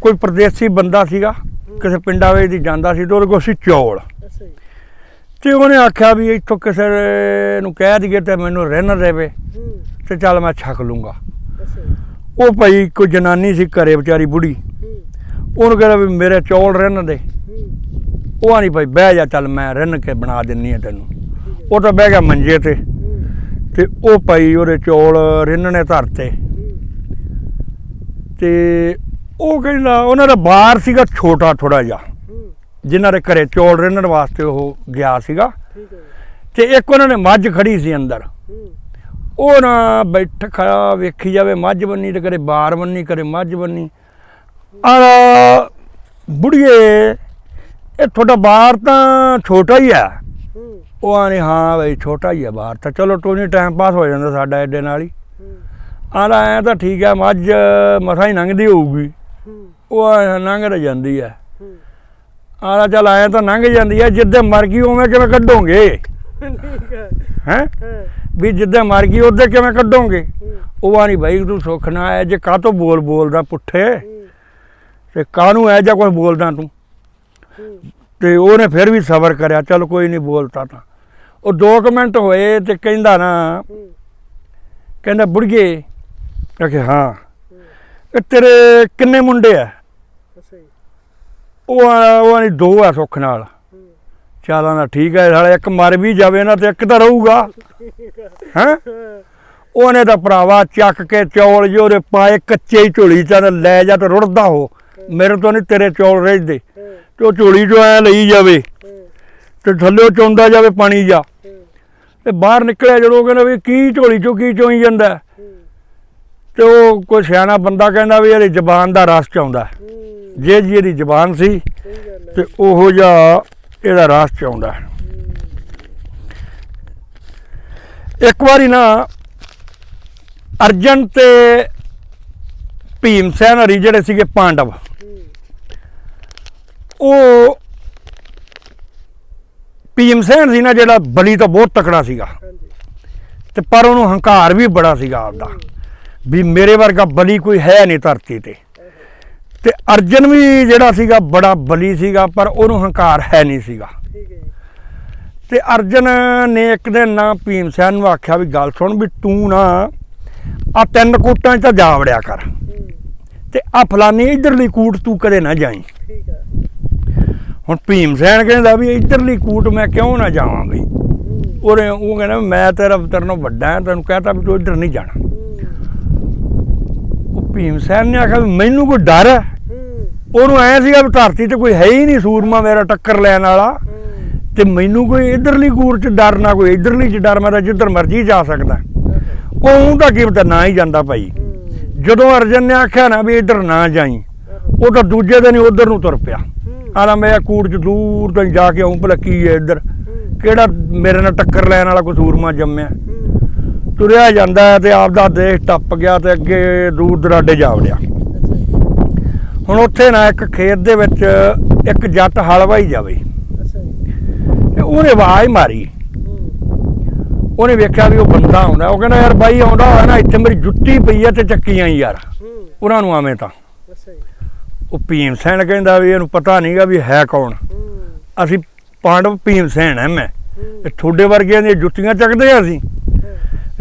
ਕੋਈ ਪਰਦੇਸੀ ਬੰਦਾ ਸੀਗਾ ਕਿਸੇ ਪਿੰਡਾਂ ਵਿੱਚ ਦੀ ਜਾਂਦਾ ਸੀ ਤੇ ਉਹਦੇ ਕੋਲ ਸੀ ਚੌਲ। ਤੇ ਉਹਨੇ ਆਖਿਆ ਵੀ ਇੱਥੋਂ ਕਿਸੇ ਨੂੰ ਕਹਿ ਦਈਏ ਤੇ ਮੈਨੂੰ ਰਹਿਣ ਦੇਵੇ ਤੇ ਚੱਲ ਮੈਂ ਛਕ ਲੂੰਗਾ। ਉਹ ਭਾਈ ਕੋਈ ਜਨਾਨੀ ਸੀ ਘਰੇ ਵਿਚਾਰੀ ਬੁੜੀ। ਉਹਨੂੰ ਕਹਿੰਦਾ ਵੀ ਮੇਰੇ ਚੌਲ ਰਹਿਣ ਦੇ। ਉਹ ਆਣੀ ਭਾਈ ਬਹਿ ਜਾ ਚੱਲ ਮੈਂ ਰਿੰਨ ਕੇ ਬਣਾ ਦਿੰਨੀ ਆ ਤੈਨੂੰ। ਉਹ ਤਾਂ ਬਹਿ ਗਿਆ ਮੰਜੇ ਤੇ। ਤੇ ਉਹ ਭਾਈ ਉਹਦੇ ਚੌਲ ਰਿੰਨਣੇ ਧਰਤੇ। ਤੇ ਉਹ ਕਹਿੰਦਾ ਉਹਨਾਂ ਦਾ ਬਾਰ ਸੀਗਾ ਛੋਟਾ ਥੋੜਾ ਜਿਹਾ। ਜਿਨ੍ਹਾਂ ਦੇ ਘਰੇ ਚੌਲ ਰਿੰਨਣ ਵਾਸਤੇ ਉਹ ਗਿਆ ਸੀਗਾ। ਤੇ ਇੱਕ ਉਹਨਾਂ ਨੇ ਮੱਝ ਖੜੀ ਸੀ ਅੰਦਰ। ਉਹ ਨਾ ਬੈਠ ਖੜਾ ਵੇਖੀ ਜਾਵੇ ਮੱਝ ਬੰਨੀ ਤੇ ਕਰੇ ਬਾਰ ਬੰਨੀ ਕਰੇ ਮੱਝ ਬੰਨੀ। ਆ ਬੁੜੀਏ ਇਹ ਤੁਹਾਡਾ ਬਾਰ ਤਾਂ ਛੋਟਾ ਹੀ ਆ ਉਹ ਆਨੇ ਹਾਂ ਬਈ ਛੋਟਾ ਹੀ ਆ ਬਾਰ ਤਾਂ। ਚਲੋ ਟੋਨੀ ਟਾਈਮ ਪਾਸ ਹੋ ਜਾਂਦਾ ਸਾਡਾ ਐਡੇ ਨਾਲ ਹੂੰ। ਆਂਦਾ ਐ ਤਾਂ ਠੀਕ ਆ ਮੱਝ ਮਸਾਂ ਹੀ ਲੰਘਦੀ ਹੋਊਗੀ। ਉਹ ਲੰਘ ਰ ਜਾਂਦੀ ਆ। ਆਂਦਾ ਚੱਲ ਐ ਤਾਂ ਲੰਘ ਜਾਂਦੀ ਆ ਜਿੱਦੇ ਮਰ ਗਈ ਉਵੇਂ ਕਿਵੇਂ ਕੱਢੋਗੇ? ਠੀਕ ਹੈ? ਵੀ ਜਿੱਦੇ ਮਰ ਗਈ ਉਹਦੇ ਕਿਵੇਂ ਕੱਢੋਗੇ? ਉਹ ਆਣੀ ਭਾਈ ਤੂੰ ਸੁੱਖ ਨਾ ਆਇਆ ਜੇ ਕਾਹਤੋਂ ਬੋਲ ਬੋਲਦਾ ਪੁੱਠੇ? ਤੇ ਕਾਹਨੂੰ ਐ ਜਾਂ ਕੁਝ ਬੋਲਦਾ ਤੂੰ? ਤੇ ਉਹਨੇ ਫਿਰ ਵੀ ਸਬਰ ਕਰਿਆ ਚਲ ਕੋਈ ਨਹੀਂ ਬੋਲਤਾ ਤਾਂ। ਉਹ 2 ਮਿੰਟ ਹੋਏ ਤੇ ਕਹਿੰਦਾ ਨਾ ਕਹਿੰਦਾ ਬੁੜੀਏ ਕਿ ਹਾਂ। ਹੂੰ ਇਹ ਤੇਰੇ ਕਿੰਨੇ ਮੁੰਡੇ ਆ ਅੱਛਾ ਜੀ। ਉਹ ਆ- ਉਹ ਨਹੀਂ ਦੋ ਆ ਸੁੱਖ ਨਾਲ। ਚਾਲਾਂ ਦਾ ਠੀਕ ਹੈ ਸਾਲਾ ਇੱਕ ਮਰ ਵੀ ਜਾਵੇ ਨਾ ਤੇ ਇੱਕ ਤਾਂ ਰਹੂਗਾ। ਹੈ? ਉਹਨੇ ਤਾਂ ਭਰਾਵਾ ਚੱਕ ਕੇ ਚੌਲ ਜੋ ਉਹਦੇ ਪਾਏ ਕੱਚੇ ਹੀ ਝੋਲੀ ਚ ਤੇ ਲੈ ਜਾ ਤੇ ਰੁੜਦਾ ਹੋ। ਮੇਰੇ ਤੋਂ ਨਹੀਂ ਤੇਰੇ ਚੌਲ ਰਹਿਦੇ ਤੇ ਉਹ ਝੋਲੀ ਚੋਂ ਐ ਲਈ ਜਾਵੇ। ਤੇ ਥੱਲੇ ਚੋਂਦਾ ਜਾਵੇ ਪਾਣੀ ਜਾ। ਤੇ ਬਾਹਰ ਨਿਕਲਿਆ ਜਦੋਂ ਉਹ ਕਹਿੰਦਾ ਵੀ ਕੀ ਝੋਲੀ ਚੋਂ ਕੀ ਚੋਈ ਜਾਂਦਾ? ਹੈ? ਤੇ ਉਹ ਕੋਈ ਸਿਆਣਾ ਬੰਦਾ ਕਹਿੰਦਾ ਵੀ ਇਹਦੀ ਜ਼ਬਾਨ ਦਾ ਰਸ ਚ ਆਉਂਦਾ ਹੈ। ਹੂੰ ਜੇ ਜੀ ਇਹਦੀ ਜ਼ਬਾਨ ਸੀ ਤੇ ਉਹੋ ਜਿਹਾ ਇਹਦਾ ਰਸ ਚ ਆਉਂਦਾ ਹੈ। ਹੂੰ ਇੱਕ ਵਾਰੀ ਨਾ ਅਰਜਨ ਤੇ ਭੀਮ ਸੈਨ ਹਰੀ ਜਿਹੜੇ ਸੀਗੇ ਪਾਂਡਵ ਉਹ ਭੀਮ ਸੈਨ ਸੀ ਨਾ ਜਿਹੜਾ ਬਲੀ ਤਾਂ ਬਹੁਤ ਤਕੜਾ ਸੀਗਾ। ਤੇ ਪਰ ਉਹਨੂੰ ਹੰਕਾਰ ਵੀ ਬੜਾ ਸੀਗਾ ਆਪਦਾ। ਵੀ ਮੇਰੇ ਵਰਗਾ ਬਲੀ ਕੋਈ ਹੈ ਨਹੀਂ ਧਰਤੀ ਤੇ। ਤੇ ਅਰਜਨ ਵੀ ਜਿਹੜਾ ਸੀਗਾ ਬੜਾ ਬਲੀ ਸੀਗਾ ਪਰ ਉਹਨੂੰ ਹੰਕਾਰ ਹੈ ਨਹੀਂ ਸੀਗਾ। ਤੇ ਅਰਜਨ ਨੇ ਇੱਕ ਦਿਨ ਨਾ ਭੀਮ ਸੈਨ ਨੂੰ ਆਖਿਆ ਵੀ ਗੱਲ ਸੁਣ ਵੀ ਤੂੰ ਨਾ ਆ ਤਿੰਨ ਕੂਟਾਂ 'ਚ ਤਾਂ ਜਾ ਵੜਿਆ ਕਰ। ਤੇ ਆ ਫਲਾਨੀ ਇਧਰਲੀ ਕੂਟ ਤੂੰ ਕਦੇ ਨਾ ਜਾਈ। ਹੁਣ ਭੀਮ ਸੈਨ ਕਹਿੰਦਾ ਵੀ ਇਧਰਲੀ ਕੂਟ ਮੈਂ ਕਿਉਂ ਨਾ ਜਾਵਾਂ ਬਈ? ਉਹਨੇ ਉਹ ਕਹਿੰਦਾ ਮੈਂ ਤੇਰਾ ਤੇਰੇ ਨਾਲੋਂ ਵੱਡਾ ਹਾਂ ਤੈਨੂੰ ਕਹਤਾ ਵੀ ਤੂੰ ਇੱਧਰ ਨਹੀਂ ਜਾਣਾ। ਭੀਮ ਸੈਨ ਨੇ ਆਖਿਆ ਮੈਨੂੰ ਕੋਈ ਡਰ ਹੈ? ਉਹਨੂੰ ਐ ਸੀਗਾ ਵੀ ਧਰਤੀ ਤੇ ਕੋਈ ਹੈ ਹੀ ਨਹੀਂ ਸੂਰਮਾ ਮੇਰਾ ਟੱਕਰ ਲੈਣ ਵਾਲਾ। ਤੇ ਮੈਨੂੰ ਕੋਈ ਇਧਰਲੀ ਕੂਟ 'ਚ ਡਰ ਨਾ ਕੋਈ ਇਧਰਲੀ 'ਚ ਡਰ ਮੈਂ ਤਾਂ ਜਿੱਧਰ ਮਰਜ਼ੀ ਜਾ ਸਕਦਾ। ਉਹ ਊਂ ਤਾਂ ਕੀ ਪਤਾ ਨਾ ਹੀ ਜਾਂਦਾ ਭਾਈ। ਜਦੋਂ ਅਰਜਨ ਨੇ ਆਖਿਆ ਨਾ ਵੀ ਇੱਧਰ ਨਾ ਜਾਈ ਉਹ ਤਾਂ ਦੂਜੇ ਦਿਨ ਹੀ ਉਧਰ ਨੂੰ ਤੁਰ ਪਿਆ। ਆਲਾ ਮੈਂ ਕੂੜ 'ਚ ਦੂਰ ਤੋਂ ਜਾ ਕੇ ਆਉਂ ਭਲਾ ਕੀ ਹੈ ਇੱਧਰ। ਕਿਹੜਾ ਮੇਰੇ ਨਾਲ ਟੱਕਰ ਲੈਣ ਵਾਲਾ ਕੋਈ ਸੂਰਮਾ ਜੰਮਿਆ? ਤੁਰਿਆ ਜਾਂਦਾ ਹੈ ਤੇ ਆਪਦਾ ਦੇਸ਼ ਟੱਪ ਗਿਆ ਤੇ ਅੱਗੇ ਦੂਰ ਦਰਾਡੇ ਜਾ ਵੜਿਆ। ਹੁਣ ਉੱਥੇ ਨਾ ਇੱਕ ਖੇਤ ਦੇ ਵਿੱਚ ਇੱਕ ਜੱਟ ਹਲ ਵਾਈ ਜਾਵੇ। ਤੇ ਉਹਨੇ ਆਵਾਜ਼ ਮਾਰੀ। ਉਹਨੇ ਵੇਖਿਆ ਵੀ ਉਹ ਬੰਦਾ ਆਉਂਦਾ ਉਹ ਕਹਿੰਦਾ, ਯਾਰ ਬਾਈ, ਆਉਂਦਾ ਹੋਇਆ ਨਾ, ਇੱਥੇ ਮੇਰੀ ਜੁੱਤੀ ਪਈ ਹੈ ਤੇ ਚੱਕੀਆਂ ਹੀ ਯਾਰ। ਉਹਨਾਂ ਨੂੰ ਆਵੇਂ ਤਾਂ। ਉਹ ਭੀਮ ਸੈਣ ਕਹਿੰਦਾ ਵੀ ਇਹਨੂੰ ਪਤਾ ਨਹੀਂਗਾ ਵੀ ਹੈ ਕੌਣ। ਅਸੀਂ ਪਾਂਡਵ ਭੀਮ ਸੈਣ ਐ। ਮੈਂ ਤੇ ਤੁਹਾਡੇ ਵਰਗਿਆਂ ਦੀਆਂ ਜੁੱਤੀਆਂ ਚੱਕਦੇ ਆ ਅਸੀਂ।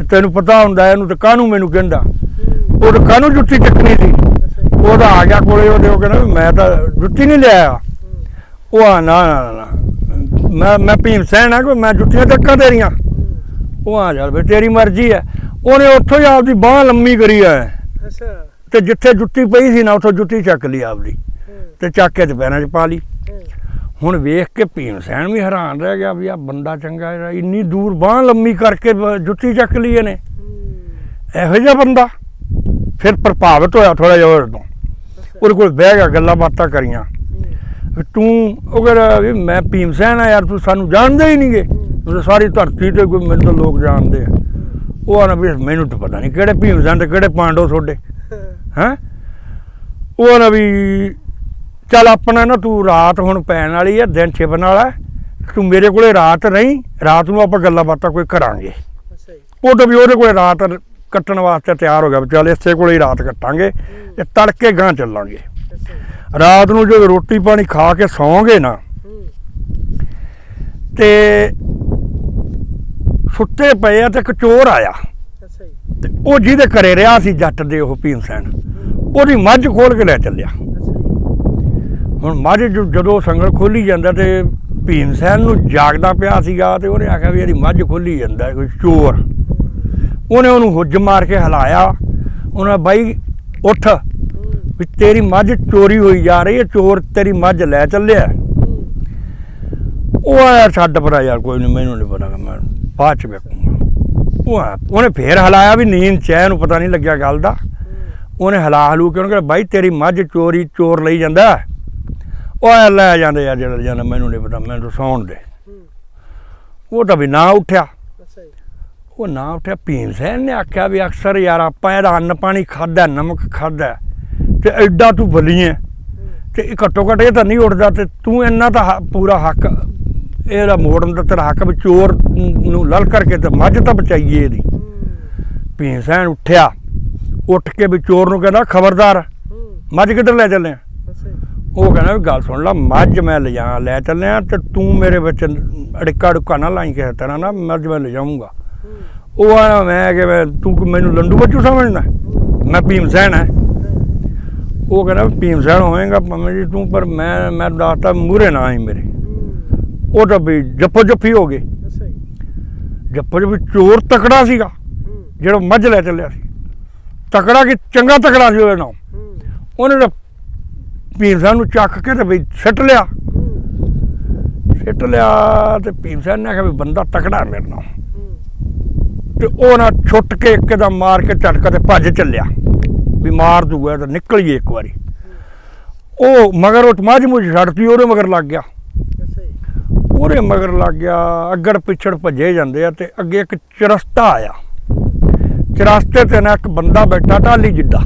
ਤੈਨੂੰ ਪਤਾ ਹੁੰਦਾ ਇਹਨੂੰ ਤੇ ਕਾਹਨੂੰ ਮੈਨੂੰ ਕਹਿੰਦਾ? ਉਹ ਤਾਂ ਕਾਹਨੂੰ ਜੁੱਤੀ ਚੱਕਣੀ ਸੀ? ਜੀ ਉਹਦਾ ਆ ਗਿਆ ਕੋਲੇ ਉਹਦੇ ਉਹ ਕਹਿੰਦਾ ਮੈਂ ਤਾਂ ਜੁੱਤੀ ਨਹੀਂ ਲਿਆਇਆ। ਉਹ ਆ ਨਾ ਨਾ ਮੈਂ ਮੈਂ ਭੀਮ ਸੈਨ ਆ ਕੋਈ ਮੈਂ ਜੁੱਤੀਆਂ ਚੱਕਾਂ ਤੇਰੀਆਂ? ਉਹ ਆ ਜਾ ਵੀ ਤੇਰੀ ਮਰਜ਼ੀ ਹੈ। ਉਹਨੇ ਉੱਥੋਂ ਹੀ ਆਪਦੀ ਬਾਹ ਲੰਮੀ ਕਰੀ ਐ। ਅੱਛਾ। ਤੇ ਜਿੱਥੇ ਜੁੱਤੀ ਪਈ ਸੀ ਨਾ ਉੱਥੋਂ ਜੁੱਤੀ ਚੱਕ ਲਈ ਆਪਦੀ। ਤੇ ਚੱਕ ਕੇ ਤੇ ਪੈਰਾਂ 'ਚ ਪਾ ਲਈ। ਹੁਣ ਵੇਖ ਕੇ ਭੀਮ ਸੈਨ ਵੀ ਹੈਰਾਨ ਰਹਿ ਗਿਆ ਵੀ ਆ ਬੰਦਾ ਚੰਗਾ ਹੈ, ਇੰਨੀ ਦੂਰ ਬਾਹ ਲੰਮੀ ਕਰਕੇ ਜੁੱਤੀ ਚੱਕ ਲਈ ਇਹਨੇ। ਇਹੋ ਜਿਹਾ ਬੰਦਾ। ਫਿਰ ਪ੍ਰਭਾਵਿਤ ਹੋਇਆ ਥੋੜਾ ਜਿਹਾ ਉਹਦੇ ਉਹਦੇ ਕੋਲ ਬਹਿ ਗਿਆ, ਗੱਲਾਂ ਬਾਤਾਂ ਕਰੀਆਂ। ਵੀ ਤੂੰ, ਉਹ ਕਹਿੰਦਾ ਵੀ ਮੈਂ ਭੀਮ ਸੈਨ ਆ ਯਾਰ, ਤੂੰ ਸਾਨੂੰ ਜਾਣਦੇ ਹੀ ਨਹੀਂਗੇ। ਤੁਸੀਂ ਸਾਰੀ ਧਰਤੀ ਤੇ ਕੋਈ ਮੈਨੂੰ ਲੋਕ ਜਾਣਦੇ ਆ। ਉਹ ਆਣਾ ਵੀ ਮੈਨੂੰ ਤਾਂ ਪਤਾ ਨਹੀਂ ਕਿਹੜੇ ਭੀਮ ਸੈਨ ਤੇ ਕਿਹੜੇ ਪਾਂਡੋ ਤੁਹਾਡੇ। ਹੈਂ? ਉਹ ਨਾ ਵੀ ਚੱਲ ਆਪਣਾ ਨਾ ਤੂੰ ਰਾਤ ਹੁਣ ਪੈਣ ਵਾਲੀ ਹੈ ਦਿਨ ਛਿਪਣ ਵਾਲਾ। ਤੂੰ ਮੇਰੇ ਕੋਲੇ ਰਾਤ ਰਹੀਂ ਰਾਤ ਨੂੰ ਆਪਾਂ ਗੱਲਾਂ ਬਾਤਾਂ ਕੋਈ ਕਰਾਂਗੇ। ਅੱਛਾ ਜੀ। ਉਹ ਤਾਂ ਵੀ ਉਹਦੇ ਕੋਲੇ ਰਾਤ ਕੱਟਣ ਵਾਸਤੇ ਤਿਆਰ ਹੋ ਗਿਆ ਚੱਲ ਇਸੇ ਕੋਲੇ ਹੀ ਰਾਤ ਕੱਟਾਂਗੇ ਤੇ ਤੜਕੇ ਗਾਂ ਚੱਲਾਂਗੇ। ਰਾਤ ਨੂੰ ਜਦੋਂ ਰੋਟੀ ਪਾਣੀ ਖਾ ਕੇ ਸੌਂਗੇ ਨਾ ਤੇ ਸੁੱਤੇ ਪਏ ਆ ਤੇ ਇੱਕ ਚੋਰ ਆਇਆ। ਤੇ ਉਹ ਜਿਹਦੇ ਘਰੇ ਰਿਹਾ ਸੀ ਜੱਟ ਦੇ ਉਹ ਭੀਮ ਸੈਨ। ਉਹਦੀ ਮੱਝ ਖੋਲ ਕੇ ਲੈ ਚੱਲਿਆ। ਹੁਣ ਮੱਝ ਜੋ- ਜਦੋਂ ਸੰਗਲ ਖੋਲੀ ਜਾਂਦਾ ਤੇ ਭੀਮ ਸੈਨ ਨੂੰ ਜਾਗਦਾ ਪਿਆ ਸੀਗਾ ਤੇ ਉਹਨੇ ਆਖਿਆ ਵੀ ਇਹਦੀ ਮੱਝ ਖੋਲੀ ਜਾਂਦਾ ਕੋਈ ਚੋਰ। ਉਹਨੇ ਉਹਨੂੰ ਹੁੱਜ ਮਾਰ ਕੇ ਹਿਲਾਇਆ। ਉਹਨੇ ਬਾਈ ਉੱਠ। ਵੀ ਤੇਰੀ ਮੱਝ ਚੋਰੀ ਹੋਈ ਜਾ ਰਹੀ ਹੈ ਚੋਰ ਤੇਰੀ ਮੱਝ ਲੈ ਚੱਲਿਆ। ਹੂੰ ਉਹ ਆਇਆ ਛੱਡ ਪਰਾ ਯਾਰ ਕੋਈ ਨਹੀਂ ਮੈਨੂੰ ਨਹੀਂ ਪਤਾ ਮੈਂ ਬਾਅਦ ਚ ਵੇਖੂੰਗਾ। ਉਹ ਆਇਆ, ਉਹਨੇ ਫੇਰ ਹਲਾਇਆ ਵੀ ਨੀਂਦ ਚੈਨ ਨੂੰ ਪਤਾ ਨਹੀਂ ਲੱਗਿਆ ਗੱਲ ਦਾ। ਉਹਨੇ ਹਲਾ ਹਲੂ ਕੇ ਉਹਨੇ ਕਿਹਾ ਬਾਈ ਤੇਰੀ ਮੱਝ ਚੋਰੀ ਚੋਰ ਲਈ ਜਾਂਦਾ। ਉਹ ਲੈ ਜਾਂਦੇ ਯਾਰ ਜਿਹੜਾ ਜਾਂਦਾ ਮੈਨੂੰ ਨਹੀਂ ਪਤਾ ਮੈਨੂੰ ਸੌਣ ਦੇ। ਉਹ ਤਾਂ ਵੀ ਨਾ ਉੱਠਿਆ। ਅੱਛਾ ਜੀ। ਉਹ ਨਾ ਉੱਠਿਆ ਭੀਮ ਸੈਨ ਨੇ ਆਖਿਆ ਵੀ ਅਕਸਰ ਯਾਰ ਆਪਾਂ ਇਹਦਾ ਅੰਨ ਪਾਣੀ ਖਾਦਾ ਨਮਕ ਖਾਦਾ ਤੇ ਐਡਾ ਤੂੰ ਬਲੀ ਹੈ ਹੂੰ। ਤੇ ਇਹ ਘੱਟੋ ਘੱਟ ਇਹ ਤਾਂ ਨਹੀਂ ਉੱਠਦਾ ਤੇ ਤੂੰ ਇੰਨਾ ਤਾਂ ਪੂਰਾ ਹੱਕ ਇਹਦਾ ਮੋੜਨ ਦਾ ਤੇਰਾ ਹੱਕ ਵੀ ਚੋਰ ਨੂੰ ਲਲ ਕਰਕੇ ਤੇ ਮੱਝ ਤਾਂ ਬਚਾਈਏ ਇਹਦੀ। ਭੀਮ ਸੈਨ ਉੱਠਿਆ ਉੱਠ ਕੇ ਵੀ ਚੋਰ ਨੂੰ ਕਹਿੰਦਾ ਖਬਰਦਾਰ ਮੱਝ ਕਿੱਧਰ ਲੈ ਚੱਲੇ ਆ? ਉਹ ਕਹਿੰਦਾ ਵੀ ਗੱਲ ਸੁਣ ਲੈ ਮੱਝ ਮੈਂ ਲਿਜਾ ਲੈ ਚੱਲਿਆ ਤੇ ਤੂੰ ਮੇਰੇ ਵਿੱਚ ਅੜਿੱਕਾ ਡੁੱਕਾ ਨਾ ਲਾਈ ਕਿਸੇ ਤਰ੍ਹਾਂ ਨਾ ਮੱਝ ਮੈਂ ਲਿਜਾਊਂਗਾ। ਹੂੰ ਉਹ ਆਣਾ ਮੈਂ ਕਿ ਮੈਂ- ਤੂੰ ਮੈਨੂੰ ਲੰਡੂ ਬੱਚੂ ਸਮਝਦਾ? ਮੈਂ ਭੀਮ ਸੈਨ ਹੈ ਉਹ ਕਹਿੰਦਾ ਭੀਮ ਸੈਨ ਹੋਏਗਾ ਭਾਵੇਂ ਜੀ ਤੂੰ ਪਰ ਮੈਂ ਮੈਂ ਦੱਸਤਾ ਮੂਰੇ ਨਾ ਆਈ ਮੇਰੇ। ਹੂੰ ਉਹ ਤਾਂ ਵੀ ਜੱਪੋ ਜੱਫੀ ਹੋ ਗਏ। ਜੱਪੋ ਜੱਫੀ ਚੋਰ ਤਕੜਾ ਸੀਗਾ ਹੂੰ। ਜਿਹੜਾ ਮੱਝ ਲੈ ਚੱਲਿਆ ਸੀ। ਤਕੜਾ ਕਿ ਚੰਗਾ ਤਕੜਾ ਸੀ ਉਹਦੇ ਹੂੰ। ਉਹਨੇ ਤਾਂ ਭੀਮ ਸੈਨ ਨੂੰ ਚੱਕ ਕੇ ਤੇ ਵੀ ਸਿੱਟ ਲਿਆ। ਸਿੱਟ ਲਿਆ ਤੇ ਭੀਮ ਸੈਨ ਨੇ ਆਖਿਆ ਵੀ ਬੰਦਾ ਤਕੜਾ ਮੇਰੇ ਨਾਲ। ਤੇ ਉਹ ਨਾ ਛੁੱਟ ਕੇ ਇੱਕਦਮ ਮਾਰ ਕੇ ਝਟਕਾ ਤੇ ਭੱਜ ਚੱਲਿਆ। ਵੀ ਮਾਰ ਦੂਗਾ ਤਾਂ ਨਿਕਲੀਏ ਇੱਕ ਵਾਰੀ। ਉਹ ਮਗਰ ਉਹ ਮੱਝ ਮੁਝ ਛੱਡਤੀ ਉਹਦੇ ਮਗਰ ਲੱਗ ਗਿਆ। ਉਹਦੇ ਮਗਰ ਲੱਗ ਗਿਆ ਅੱਗੜ ਪਿੱਛੜ ਭੱਜੇ ਜਾਂਦੇ ਆ ਤੇ ਅੱਗੇ ਇੱਕ ਚਰਸਤਾ ਆਇਆ। ਚਰਸਤੇ ਤੇ ਨਾ ਇੱਕ ਬੰਦਾ ਬੈਠਾ ਢਾਲੀ ਜਿੱਡਾ।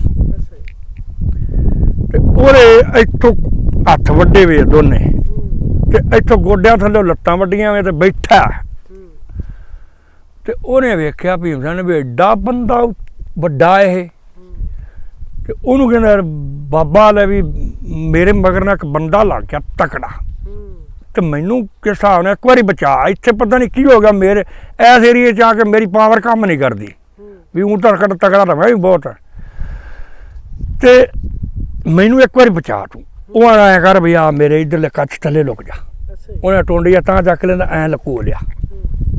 ਤੇ ਉਹਦੇ ਇੱਥੋਂ ਹੱਥ ਵੱਡੇ ਵੇ ਦੋਨੇ। ਹੂੰ ਤੇ ਇੱਥੋਂ ਗੋਡਿਆਂ ਥੱਲੇ ਲੱਤਾਂ ਵੱਡੀਆਂ ਵੇ ਤੇ ਬੈਠਾ। ਤੇ ਉਹਨੇ ਵੇਖਿਆ ਭੀਮ ਸਿੰਘ ਨੇ ਵੀ ਐਡਾ ਬੰਦਾ ਵੱਡਾ ਇਹ। ਤੇ ਉਹਨੂੰ ਕਹਿੰਦਾ ਯਾਰ ਬਾਬਾ ਲੈ ਵੀ ਮੇਰੇ ਮਗਰ ਨਾਲ ਇੱਕ ਬੰਦਾ ਲੱਗ ਗਿਆ ਤਕੜਾ। ਤੇ ਮੈਨੂੰ ਕਿਸ ਹਿਸਾਬ ਨਾਲ ਇੱਕ ਵਾਰੀ ਬਚਾ। ਇੱਥੇ ਪਤਾ ਨਹੀਂ ਕੀ ਹੋ ਗਿਆ, ਮੇਰੇ ਐਸ ਏਰੀਏ 'ਚ ਆ ਕੇ ਮੇਰੀ ਪਾਵਰ ਕੰਮ ਨਹੀਂ ਕਰਦੀ। ਵੀ ਉਹ ਤਾਂ ਤਕੜਾ ਤਾਂ ਮੈਂ ਵੀ ਬਹੁਤ ਤੇ ਮੈਨੂੰ ਇੱਕ ਵਾਰੀ ਬਚਾ ਤੂੰ। ਉਹ ਆਇਆ ਕਰ ਵੀ ਆ ਮੇਰੇ ਇਧਰਲੇ ਕੱਚ ਥੱਲੇ ਲੁਕ ਜਾ। ਉਹਨੇ ਟੋਂਡੀਆਂ ਤਾਂ ਚੱਕ ਲੈਂਦਾ ਐ ਲਕੋ ਲਿਆ।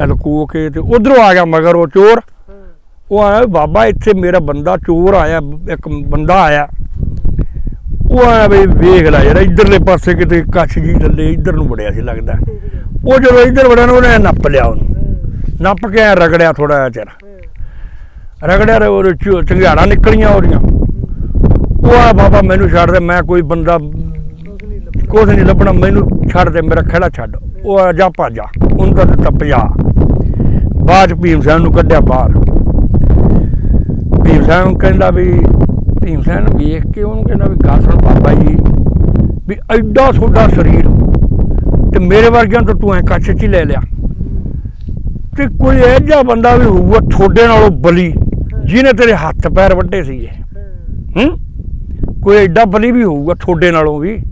ਐ ਲਕੋ ਕੇ ਤੇ ਉਧਰੋਂ ਆ ਗਿਆ ਮਗਰ ਉਹ ਚੋਰ। ਉਹ ਆਇਆ ਬਾਬਾ ਇੱਥੇ ਮੇਰਾ ਬੰਦਾ ਚੋਰ ਆਇਆ ਇੱਕ ਬੰਦਾ ਆਇਆ। ਉਹ ਆਇਆ ਵੀ ਵੇਖ ਲੈ ਯਾਰ ਇਧਰਲੇ ਪਾਸੇ ਕਿਤੇ ਕੱਛ ਜੀ ਥੱਲੇ ਇਧਰ ਨੂੰ ਵੜਿਆ ਸੀ ਲੱਗਦਾ। ਉਹ ਜਦੋਂ ਇਧਰ ਵੜਿਆ ਨਾ ਉਹਨੇ ਨੱਪ ਲਿਆ ਉਹਨੂੰ। ਨੱਪ ਕੇ ਰਗੜਿਆ ਥੋੜਾ ਜਿਹਾ ਚਿਰ। ਰਗੜਿਆ ਉਹਦੇ ਚੁ- ਚੰਗਿਆੜਾਂ ਨਿਕਲੀਆਂ ਉਹਦੀਆਂ। ਉਹ ਆ ਬਾਬਾ ਮੈਨੂੰ ਛੱਡ ਦੇ ਮੈਂ ਕੋਈ ਬੰਦਾ ਕੁਝ ਨਹੀਂ ਲੱਭਣਾ ਮੈਨੂੰ ਛੱਡ ਦੇ ਮੇਰਾ ਖੇੜਾ ਛੱਡ। ਉਹ ਜਾ ਭੱਜਾ ਉਹਨੂੰ ਤਾਂ ਦਿੱਤਾ ਪੰਜਾਹ। ਬਾਅਦ ਭੀਮ ਸੈਨ ਨੂੰ ਕੱਢਿਆ ਬਾਹਰ। ਭੀਮ ਨੂੰ ਕਹਿੰਦਾ ਵੀ ਭੀਮ ਸੈਨ ਵੇਖ ਕੇ ਉਹਨੂੰ ਕਹਿੰਦਾ ਵੀ ਗੱਲ ਸੁਣ ਬਾਬਾ ਜੀ ਵੀ ਐਡਾ ਤੁਹਾਡਾ ਸਰੀਰ ਤੇ ਮੇਰੇ ਵਰਗਿਆਂ ਤੋਂ ਤੂੰ ਐ ਕੱਚ 'ਚ ਲੈ ਲਿਆ। ਤੇ ਕੋਈ ਜਿਹਾ ਬੰਦਾ ਵੀ ਹੋਊਗਾ ਤੁਹਾਡੇ ਨਾਲੋਂ ਬਲੀ ਜਿਹਨੇ ਤੇਰੇ ਹੱਥ ਪੈਰ ਵੱਡੇ ਸੀਗੇ। ਹੂੰ? ਕੋਈ ਐਡਾ ਬਲੀ ਵੀ ਹੋਊਗਾ ਤੁਹਾਡੇ ਨਾਲੋਂ ਵੀ।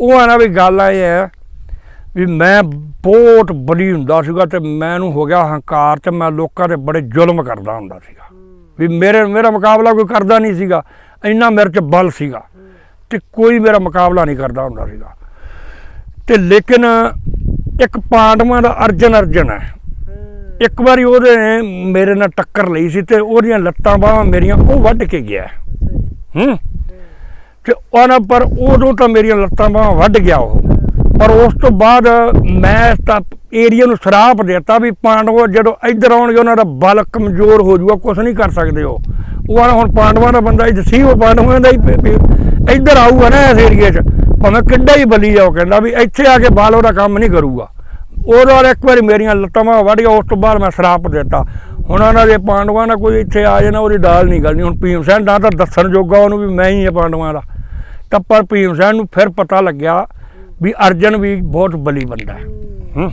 ਉਹ ਆਣਾ ਵੀ ਗੱਲ ਆ ਇਹ ਹੈ ਵੀ ਮੈਂ ਬਹੁਤ ਬਲੀ ਹੁੰਦਾ ਸੀਗਾ ਤੇ ਮੈਨੂੰ ਹੋ ਗਿਆ ਹੰਕਾਰ ਤੇ ਮੈਂ ਲੋਕਾਂ ਤੇ ਬੜੇ ਜ਼ੁਲਮ ਕਰਦਾ ਹੁੰਦਾ ਸੀਗਾ। ਵੀ ਮੇਰੇ ਮੇਰਾ ਮੁਕਾਬਲਾ ਕੋਈ ਕਰਦਾ ਨਹੀਂ ਸੀਗਾ ਇੰਨਾ ਮੇਰੇ 'ਚ ਬਲ ਸੀਗਾ ਤੇ ਕੋਈ ਮੇਰਾ ਮੁਕਾਬਲਾ ਨਹੀਂ ਕਰਦਾ ਹੁੰਦਾ ਸੀਗਾ। ਤੇ ਲੇਕਿਨ ਇੱਕ ਪਾਂਡਵਾਂ ਦਾ ਅਰਜਨ ਅਰਜਨ ਹੈ। ਇੱਕ ਵਾਰੀ ਉਹਦੇ ਮੇਰੇ ਨਾਲ ਟੱਕਰ ਲਈ ਸੀ ਤੇ ਉਹਦੀਆਂ ਲੱਤਾਂ ਬਾਹਾਂ ਮੇਰੀਆਂ ਉਹ ਵੱਢ ਕੇ ਗਿਆ। ਹੂੰ। ਤੇ ਉਹਨਾਂ ਪਰ ਉਦੋਂ ਤਾਂ ਮੇਰੀਆਂ ਲੱਤਾਂ ਬਾਹਾਂ ਵੱਢ ਗਿਆ ਉਹ। ਪਰ ਉਸ ਤੋਂ ਬਾਅਦ ਮੈਂ ਤਾਂ ਏਰੀਆ ਨੂੰ ਸਰਾਪ ਦਿੱਤਾ ਵੀ ਪਾਂਡਵ ਜਦੋਂ ਇੱਧਰ ਆਉਣਗੇ, ਉਹਨਾਂ ਦਾ ਬਲ ਕਮਜ਼ੋਰ ਹੋ ਜਾਊਗਾ ਕੁਝ ਨਹੀਂ ਕਰ ਸਕਦੇ ਉਹ। ਉਹ ਹੁਣ ਪਾਂਡਵਾਂ ਦਾ ਬੰਦਾ ਇੱਥੇ ਸੀ, ਉਹ ਪਾਂਡਵਾਂ ਦਾ ਹੀ ਇੱਧਰ ਆਊਗਾ ਨਾ ਇਸ ਏਰੀਏ 'ਚ। ਭਾਵੇਂ ਕਿੱਡਾ ਹੀ ਬਲੀ ਆ ਉਹ ਕਹਿੰਦਾ ਵੀ ਇੱਥੇ ਆ ਕੇ ਬਾਲ ਉਹਦਾ ਕੰਮ ਨਹੀਂ ਕਰੂਗਾ। ਉਹਦੇ ਨਾਲ ਇੱਕ ਵਾਰੀ ਮੇਰੀਆਂ ਲੱਤਾਂ ਬਾਹਾਂ ਵੱਢ ਗਿਆ, ਉਸ ਤੋਂ ਬਾਅਦ ਮੈਂ ਸਰਾਪ ਦਿੱਤਾ। ਹੁਣ ਉਹਨਾਂ ਦੇ ਪਾਂਡਵਾਂ ਦਾ ਕੋਈ ਇੱਥੇ ਆ ਜਾਣਾ ਉਹਦੀ ਡਾਲ ਨਹੀਂ ਗਲਣੀ। ਹੁਣ ਭੀਮ ਸੈਨ ਨਾ ਤਾਂ ਦੱਸਣ ਜੋਗਾ ਉਹਨੂੰ ਵੀ ਮੈਂ ਹੀ ਆ ਪਾਂਡਵਾਂ ਦਾ। ਤਾਂ ਪਰ ਭੀਮ ਸੈਨ ਨੂੰ ਫਿਰ ਪਤਾ ਲੱਗਿਆ ਵੀ ਅਰਜਨ ਵੀ ਬਹੁਤ ਬਲੀ ਬੰਦਾ ਹੈ। ਹੂੰ।